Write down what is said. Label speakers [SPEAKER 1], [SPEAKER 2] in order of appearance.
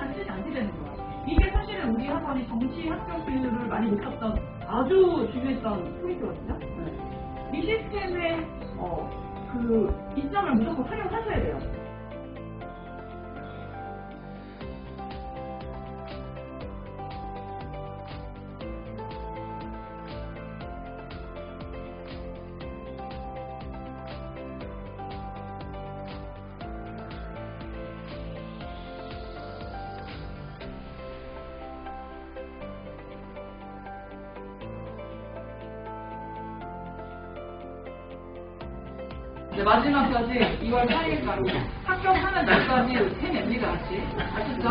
[SPEAKER 1] 쓰지 않게 되는 거야. 이게 사실은 우리 학원이 정치 학교 비율을 많이 높였던 아주 중요했던 포인트거든요. 이 시스템의 어, 그 이점을 무조건 활용하셔야 돼요. 이제 마지막까지 2월 4일까지 합격하는 날까지 해냅니다. 아시죠?